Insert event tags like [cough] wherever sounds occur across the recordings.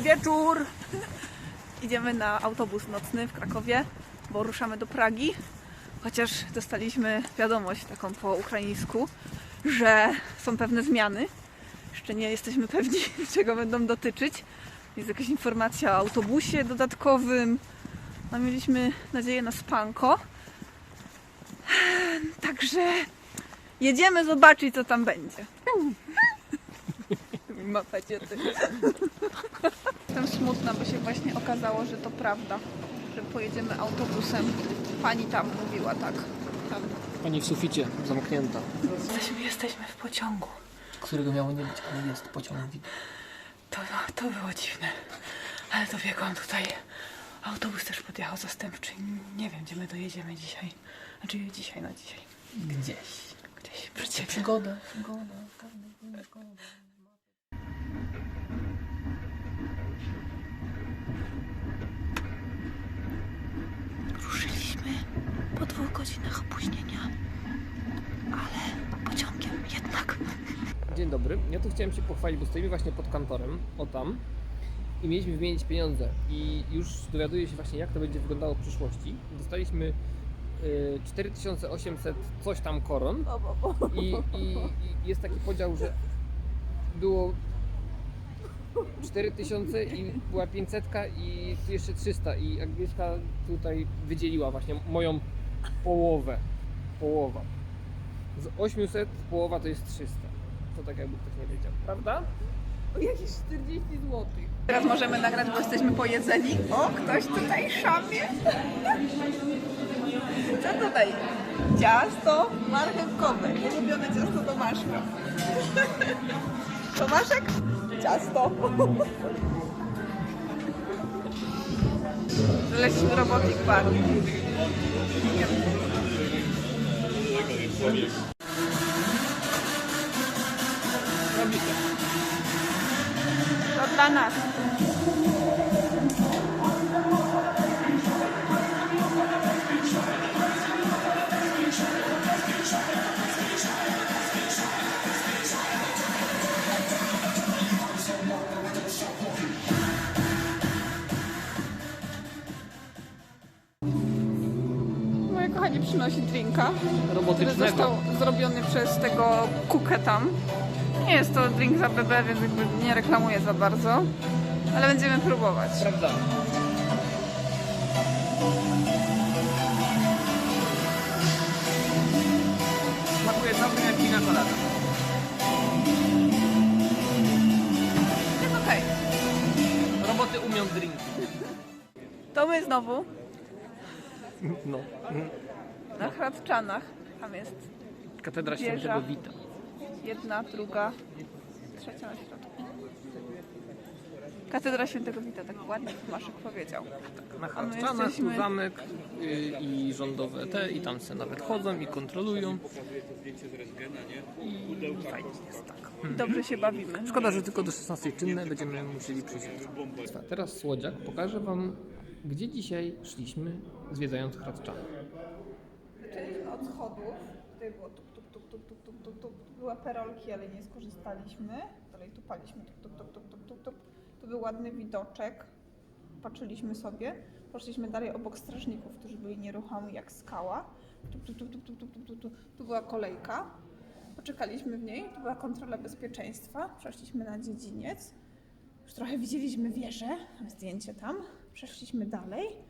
Dobry wieczór! Idziemy na autobus nocny w Krakowie, bo ruszamy do Pragi. Chociaż dostaliśmy wiadomość taką po ukraińsku, że są pewne zmiany. Jeszcze nie jesteśmy pewni, [laughs] czego będą dotyczyć. Jest jakaś informacja o autobusie dodatkowym. No, mieliśmy nadzieję na spanko. Także jedziemy zobaczyć, co tam będzie. Ma peciety. [laughs] Jestem smutna, bo się właśnie okazało, że to prawda, że pojedziemy autobusem. Pani tam mówiła tak. Tam. Pani w suficie, zamknięta. Jesteśmy, jesteśmy w pociągu. Którego miało nie być, ale jest pociąg. To, to było dziwne. Ale dobiegłam tutaj. Autobus też podjechał zastępczy. Nie wiem, gdzie my dojedziemy dzisiaj. Znaczy dzisiaj, na dzisiaj. Gdzieś. Gdzieś przy. Przygoda, przygoda, każdy przygoda. Ruszyliśmy po dwóch godzinach opóźnienia, ale pociągiem jednak. Dzień dobry. Ja tu chciałem się pochwalić, bo stoimy właśnie pod kantorem, o tam. I mieliśmy wymienić pieniądze. I już dowiaduję się właśnie, jak to będzie wyglądało w przyszłości. Dostaliśmy y, 4800 coś tam koron. I, i, I jest taki podział, że było 4000 i była 500 i jeszcze 300 i Agnieszka tutaj wydzieliła właśnie moją połowę. Połowa. Z 800 połowa to jest 300. To tak jakby ktoś nie wiedział, prawda? O jakieś 40 zł. Teraz możemy nagrać, bo jesteśmy pojedzeni. O, ktoś tutaj szamie. Co tutaj? Ciasto marchewkowe. Ulubione ciasto Tomaszka. Tomaszek? Ciasto. Lecimy robotik bar. Dla nas. Moje kochanie przynosi drinka, który Robotycznego. został zrobiony przez tego kukę tam. Nie jest to drink za BB, więc jakby nie reklamuję za bardzo, ale będziemy próbować. Prawda. Smakuje całkiem jak wina kolada. Jest okej. Roboty umią drinki. To my znowu No. na Hradczanach. Tam jest Katedra. Świętego Wita. Jedna, druga, trzecia na środku. Katedra Świętego Wita, tak ładnie Tomaszek powiedział. Na A my jesteśmy- tu zamek y, i rządowe te i tam se nawet chodzą i kontrolują. I fajnie jest tak. Dobrze się bawimy. Szkoda, że tylko do 16 czynne będziemy musieli przyjść. jutro. Teraz Słodziak pokażę Wam, gdzie dzisiaj szliśmy zwiedzając Hradczany. Zaczęliśmy od schodów. Tutaj było tuk, były perolki, ale nie skorzystaliśmy. Dalej tu paliśmy tuk, tuk, tuk, tuk, tuk, tuk. Tu był ładny widoczek. Patrzyliśmy sobie. Poszliśmy dalej obok strażników, którzy byli nieruchomi jak skała. Tuk, tuk, tuk, tuk, tuk, tuk, tuk, tuk, tuk. Tu była kolejka. Poczekaliśmy w niej. Tu była kontrola bezpieczeństwa. Przeszliśmy na dziedziniec. Już trochę widzieliśmy wieżę. Zdjęcie tam. Przeszliśmy dalej.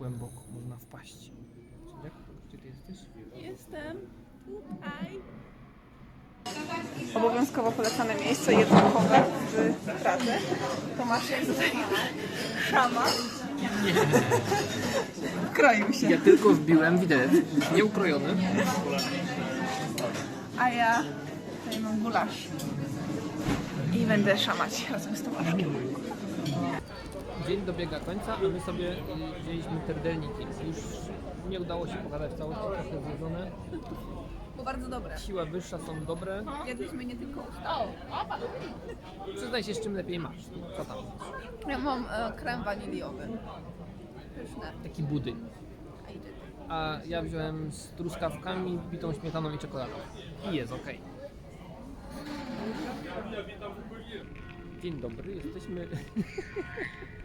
Głęboko można wpaść. Gdzie Ty jesteś? Jestem tutaj. Obowiązkowo polecane miejsce jedzonkowe w Pradze. Tomasz jest tutaj szama. Kroił się. Ja tylko wbiłem widelec, nieukrojony. A ja tutaj mam gulasz. I i będę szamać razem z Tomaszkiem. Dzień dobiega końca, a my sobie y, wzięliśmy terdelniki. Już nie udało się pokazać całości, trochę zjedzone. Było bardzo dobre. Siła wyższa, są dobre. Jedliśmy nie tylko usta. Przyznaj się, z czym lepiej masz. Co tam? Ja mam e, krem waniliowy. Pyszne. Taki budyń. A. A ja wziąłem z truskawkami, bitą śmietaną i czekoladą. I jest ok. Dzień dobry, jesteśmy. [laughs]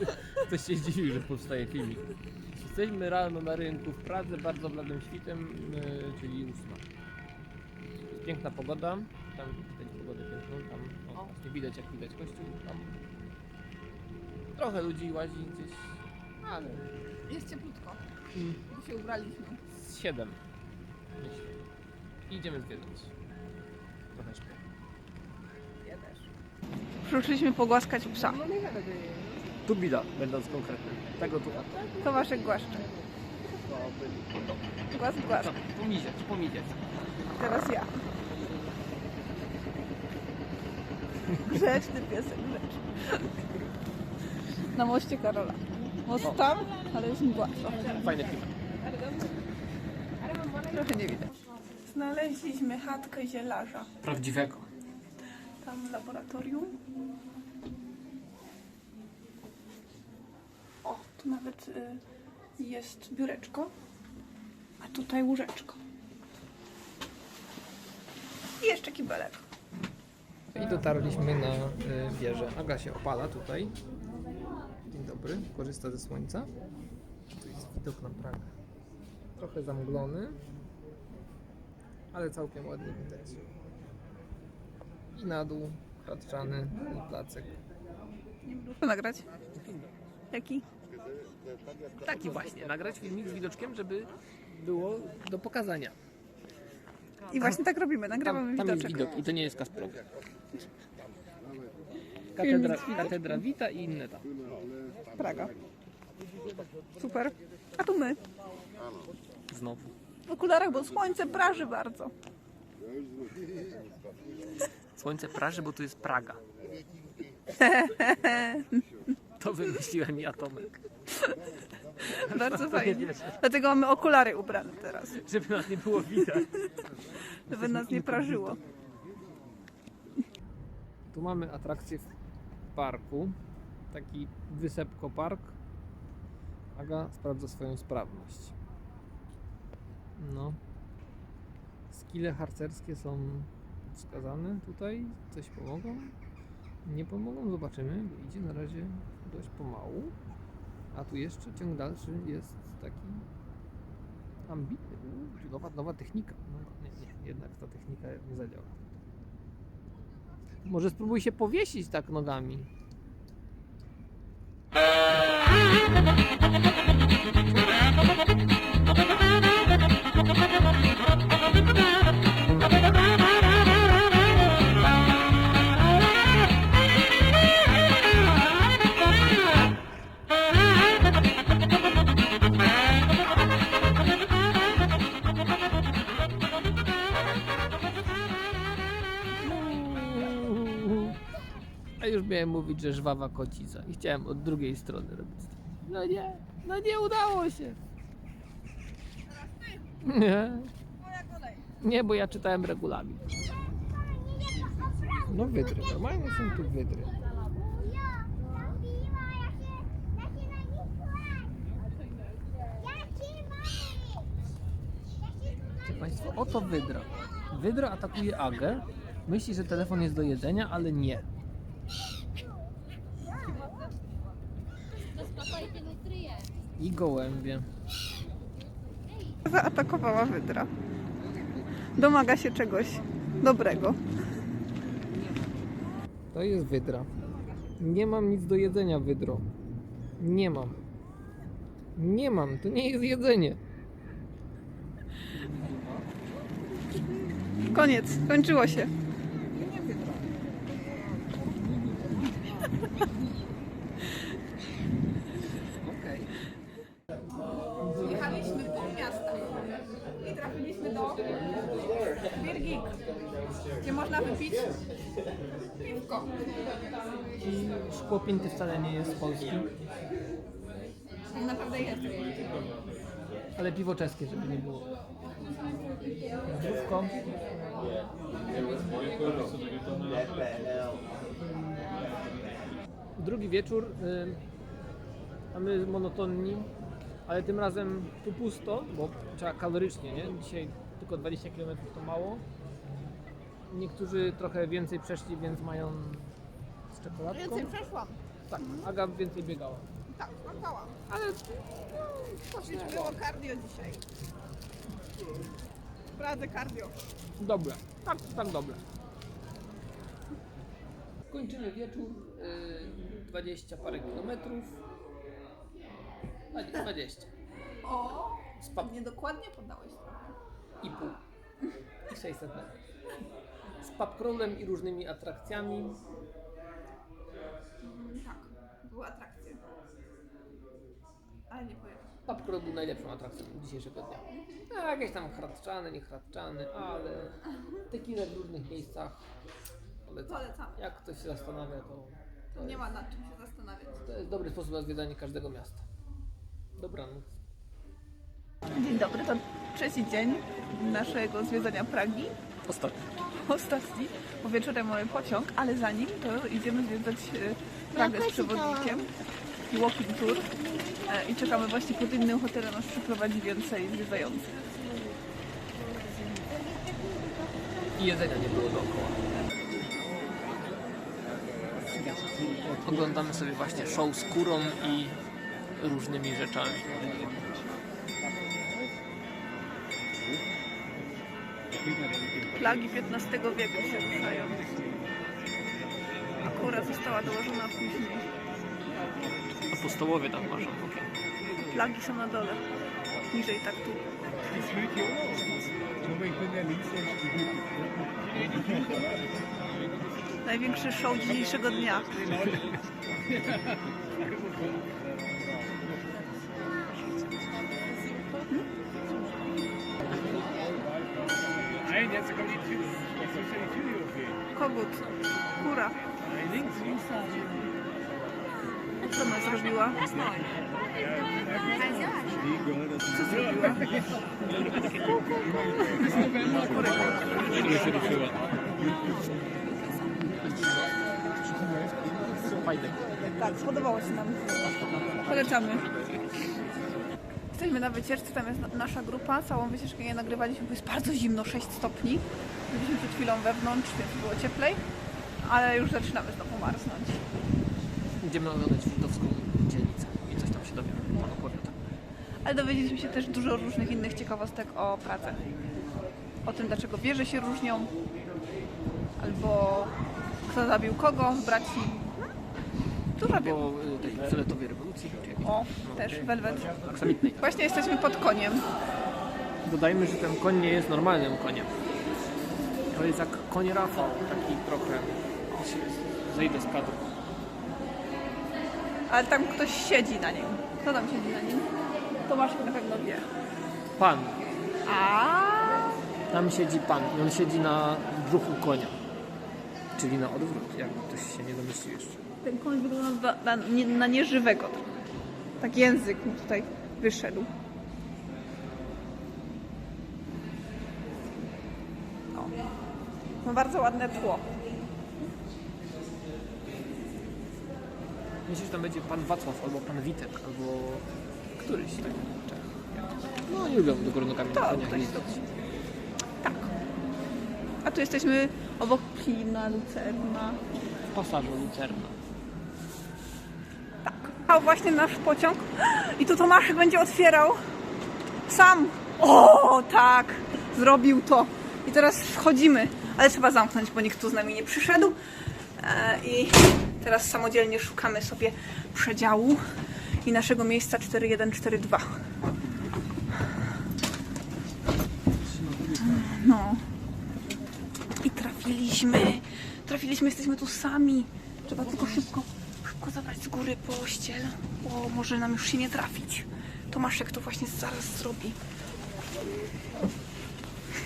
[laughs] Ktoś się zdziwił, że powstaje filmik. Jesteśmy rano na rynku w Pradze, bardzo bladym świtem, yy, czyli ósma. Jest piękna pogoda. Tam widać pogodę piękną, tam o, właśnie widać jak widać kościół. Tam trochę ludzi łazi gdzieś, ale Jest cieplutko. mm, się ubraliśmy. z 7 myślę. I idziemy zwiedzać. Trochę śpię. Ja też. Przyszliśmy pogłaskać psa. Tu bida, będąc konkretnym. Tego tu. Tomaszek głaszcze. Głask, głask. Pomiziać, pomiziać. Teraz ja. Grzeczny piesek, grzeczny. Na moście Karola. Most O. tam, ale jest mgła. Fajny klimat. Trochę nie widać. Znaleźliśmy chatkę zielarza. Prawdziwego. Tam laboratorium. O, y, jest biureczko, a tutaj łóżeczko. I jeszcze kibelek. I dotarliśmy na y, wieżę. Aga się opala tutaj. Dzień dobry, korzysta ze słońca. Tu jest widok na Pragę. Trochę zamglony, ale całkiem ładnie widać. I na dół, kratczany i placek. Co nagrać? Jaki? Taki właśnie, nagrać filmik z widoczkiem, żeby było do pokazania. I właśnie tak robimy, nagrywamy Tam, tam jest widoczek. widok i to nie jest Kasprowy. Katedra, katedra Wita i inne tam. Praga. Super. A tu my. Znowu. W okularach, bo słońce praży bardzo. Słońce praży, bo tu jest Praga. [laughs] To wymyśliłem ja, Tomek. Bardzo fajnie. Dlatego mamy okulary ubrane teraz, Żeby nas nie było widać. żeby nas nie prażyło. Tu mamy atrakcję w parku. Taki wysepko park. Aga sprawdza swoją sprawność. No. Skille harcerskie są wskazane tutaj. Coś pomogą? Nie pomogą? Zobaczymy. Idzie na razie dość pomału. A tu jeszcze ciąg dalszy jest taki ambitny. Nowa, nowa technika. No, nie, nie, jednak ta technika nie zadziała. Może spróbuj się powiesić tak nogami. Miałem mówić, że żwawa kocica i chciałem od drugiej strony robić. No nie, no nie udało się. Nie. Nie, bo ja czytałem regulamin. No wydry, normalnie są tu wydry. Wiecie Państwo, oto wydra. Wydra atakuje Agę. Myśli, że telefon jest do jedzenia, ale nie. I gołębie. Zaatakowała wydra. Domaga się czegoś dobrego. To jest wydra. Nie mam nic do jedzenia, wydro. Nie mam. Nie mam, to nie jest jedzenie. Koniec, kończyło się. Okej. Jechaliśmy pół miasta i trafiliśmy do Birgik, gdzie można wypić I szkło pinty wcale nie jest z Polski, Tak naprawdę jest. ale piwo czeskie, żeby nie było. Zdrówko. Drugi wieczór. Y, a my monotonni, ale tym razem tu pusto, bo trzeba kalorycznie, nie? Dzisiaj tylko 20 km to mało. Niektórzy trochę więcej przeszli, więc mają z czekoladką. Więcej przeszłam. Tak, Aga więcej biegała. Tak, skakałam. Ale Już było cardio dzisiaj. Pradzę cardio. dobre, tak, tak dobre. Kończymy wieczór, y, 20 parę kilometrów. A nie, 20. O! Pub Niedokładnie podałeś i pół. I 600 metrów. Z pubcrawlem i różnymi atrakcjami. Mm, tak, były atrakcje. Ale nie powiem. Pubcrawl był najlepszą atrakcją dzisiejszego dnia. No, jakieś tam hradczany, nie hradczany, ale tequila w różnych miejscach. Polecam. Polecamy. Jak ktoś się zastanawia, to, to, Nie jest, ma nad czym się zastanawiać. to jest dobry sposób na zwiedzanie każdego miasta. Dobranoc. Dzień dobry, to trzeci dzień naszego zwiedzania Pragi. Ostatni. [laughs] Ostatni, bo wieczorem mamy pociąg, ale zanim to idziemy zwiedzać e, Pragę z przewodnikiem. Walking tour. E, I czekamy właśnie pod innym hotelem, aż przyprowadzi więcej zwiedzających. I jedzenia nie było dookoła. Oglądamy sobie właśnie show z kurą i różnymi rzeczami. Plagi XV wieku się ruszają. Akurat została dołożona później. Apostołowie tam marzą. Plagi są na dole. Niżej tak tu. Największy show dzisiejszego dnia. Jetzt kommt die Tür. Was soll denn die Tür hier aufgehen? Kogut. Kura. Co ona zrobiła? Co zrobiła? Fajne. Tak, spodobało się nam. Polecamy. Jesteśmy na wycieczce, tam jest na- nasza grupa. Całą wycieczkę nie nagrywaliśmy, bo jest bardzo zimno, 6 stopni. Byliśmy przed chwilą wewnątrz, więc było cieplej. Ale już zaczynamy znowu marznąć. Idziemy oglądać żydowską dzielnicę i coś tam się dowiemy. Pan opowiada. Ale dowiedzieliśmy się też dużo różnych innych ciekawostek o Pradze. O tym, dlaczego wieże się różnią. Albo kto zabił kogo z braci. Dużo wiem. Albo y, tej fioletowej rewolucji. Czy jakiejś. O, No, też welwet. Aksamitnej. Właśnie jesteśmy pod koniem. Dodajmy, że ten koń nie jest normalnym koniem. To jest jak koń Rafał, taki trochę. O, się- Zejdę z kadru. Ale tam ktoś siedzi na nim. Kto tam siedzi na nim? Tomasz na pewno wie. Pan. A Tam siedzi pan i on siedzi na brzuchu konia. Czyli na odwrót, jak ktoś się nie domyślił jeszcze. Ten koń wygląda na, na, nie- na nieżywego. Tak język mu tutaj wyszedł. O. Ma bardzo ładne tło. Myślę, że tam będzie pan Wacław albo pan Witek, albo któryś taki Czech. No nie lubią do górnokami na koniach jeździć. Tak. A tu jesteśmy obok Klina, Lucerna. W pasażu Lucerna. Właśnie nasz pociąg. I tu Tomaszek będzie otwierał sam. O, tak. Zrobił to. I teraz wchodzimy. Ale trzeba zamknąć, bo nikt tu z nami nie przyszedł. E, I teraz samodzielnie szukamy sobie przedziału i naszego miejsca 4142. No. I trafiliśmy. Trafiliśmy, jesteśmy tu sami. Trzeba tylko szybko, szybko zabrać z góry pościel, bo może nam już się nie trafić. Tomaszek to właśnie zaraz zrobi.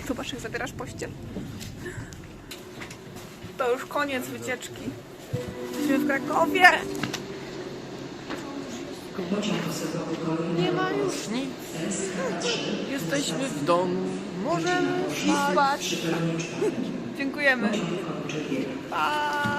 Tomaszek, zabierasz pościel? To już koniec wycieczki. Jesteśmy w Krakowie! Nie ma już nic. Jesteśmy w domu. Możemy spać. Dziękujemy. Pa!